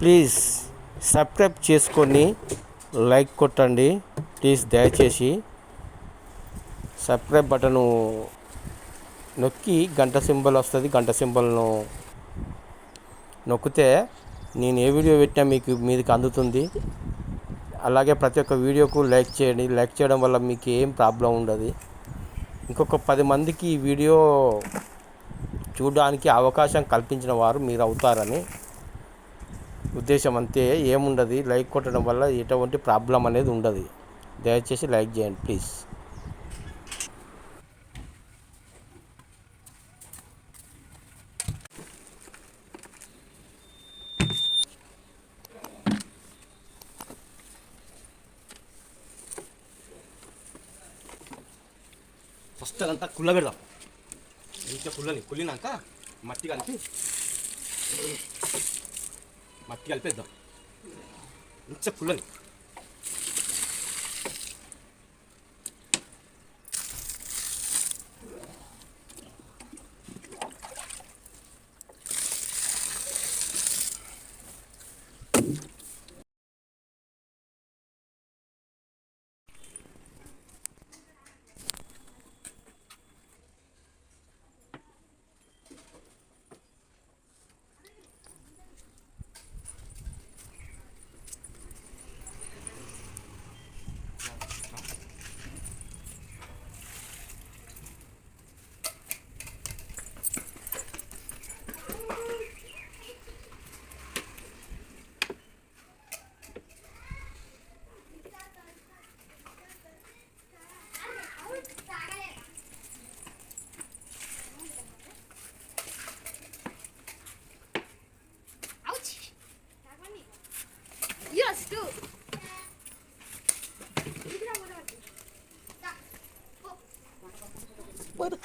Please subscribe చేసుకొని like కొట్టండి. Please దయచేసి సబ్స్క్రైబ్ బటను నొక్కి గంట సింబల్ వస్తుంది. గంట సింబల్ను నొక్కితే నేను ఏ వీడియో పెట్టినా మీకు మీదకి అందుతుంది. అలాగే ప్రతి ఒక్క వీడియోకు లైక్ చేయండి. లైక్ చేయడం వల్ల మీకు ఏం ప్రాబ్లం ఉండదు. ఇంకొక పది మందికి ఈ వీడియో చూడడానికి అవకాశం కల్పించిన వారు మీరు అవుతారని ఉద్దేశం అంతే. ఏముండదు. లైక్ కొట్టడం వల్ల ఎటువంటి ప్రాబ్లం అనేది ఉండదు. దయచేసి లైక్ చేయండి ప్లీజ్. ఫస్ట్ అదంతా కుళ్ళ పెడదాం. ఇంకా కుళ్ళని కుళ్ళినాక మట్టి కలిపి మట్టి కలిపేద్దాం. ఇంకా కుళ్ళని Yes, do. What?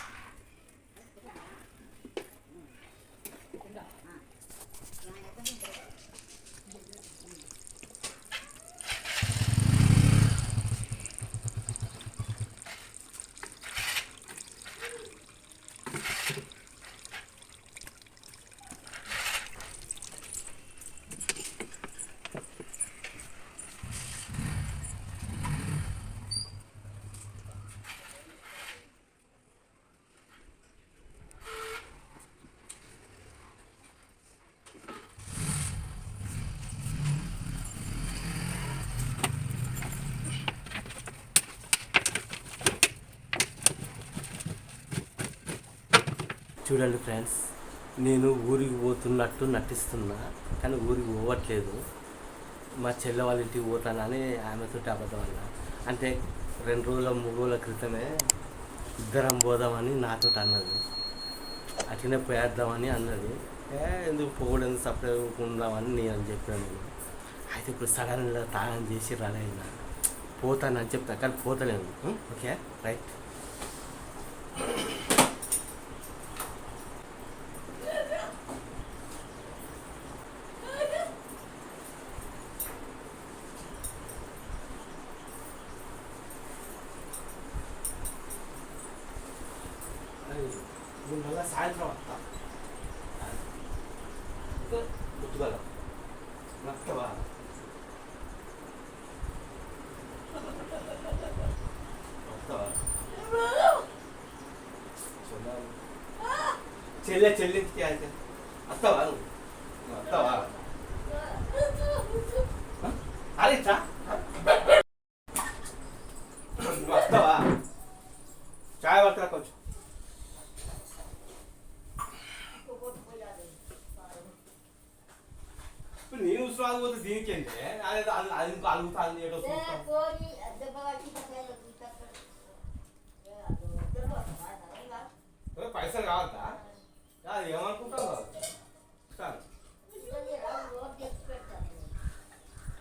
చూడండి ఫ్రెండ్స్ నేను ఊరికి పోతున్నట్టు నటిస్తున్నా కానీ ఊరికి పోవట్లేదు. మా చెల్లె వాళ్ళ ఇంటికి పోతానని ఆమెతో అబద్ధం అన్న. అంటే రెండు రోజుల మూడు రోజుల క్రితమే ఇద్దరం పోదామని నాతో అన్నది. అట్లనే పోయేద్దామని అన్నది. ఏ ఎందుకు పోకూడదు సపరేట్ ఉందామని నేను చెప్పాను నేను. అయితే ఇప్పుడు సడన్గా తాగం చేసి రన్ పోతానని చెప్తా కానీ పోతలేను. Okay right. నువ్వు మళ్ళీ సాయంత్రం వస్తా గుర్తుగా వస్తావా వస్తావా చూడాలి. చెల్లె చెల్లింటికి అయితే వస్తావా నువ్వు నువ్వు ఉత్సవాలు పోతే దీనికి ఏంటి అది అది అది ఇంకో అలుగుతాను ఏదో చూస్తాం ఏ, పైసలు కావద్దా అది ఏమనుకుంటావు కాదు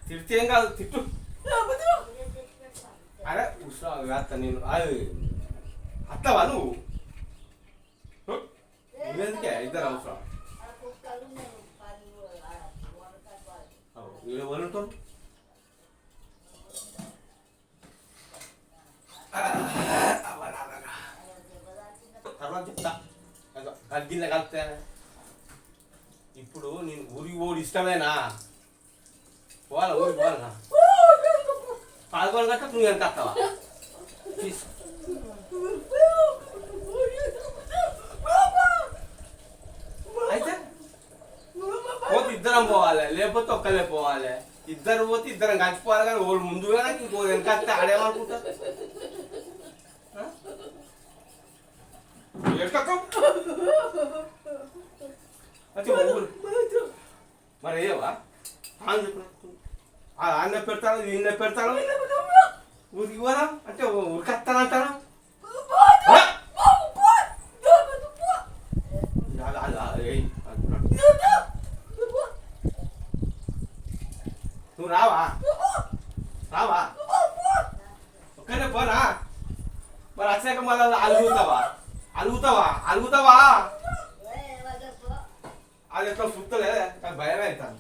తిడితే ఏం కాదు తిట్టు అరే ఉత్సవాలు కాస్త నేను అది అత్తవా నువ్వు? నువ్వెందుకే ఇద్దరు అవసరం ఎవరు ఉంటారు తర్వాత చెప్తా గడ్గిల్ల కలిపితే ఇప్పుడు నేను ఊరికి పోడు ఇష్టమేనా పోవాలా ఊరికి పోవాలనా పదకొండు కట్ట నువ్వు వెనక వస్తావా అయితే పోతే ఇద్దరం పోవాలి లేకపోతే ఒక్కలే పోవాలి. ఇద్దరు పోతే ఇద్దరం కలిసిపోవాలి కానీ ఒకడు ముందుగా ఇంకో వెనక వస్తే ఆడేమనుకుంటా ఎక్కకం అయితే ఊరు మరి ఏవా? ఆయన పెడతాను ఈయన పెడతాను ఊరికి పోదాం అంటే ఊరికి నువ్వు రావా? రావా? ఒక్కనే పోనా మరి వచ్చాక మళ్ళీ అలుగుతావా? అలుగుతావా? అలుగుతావా? అది ఎట్లా పుట్టలే? నాకు భయం అవుతాను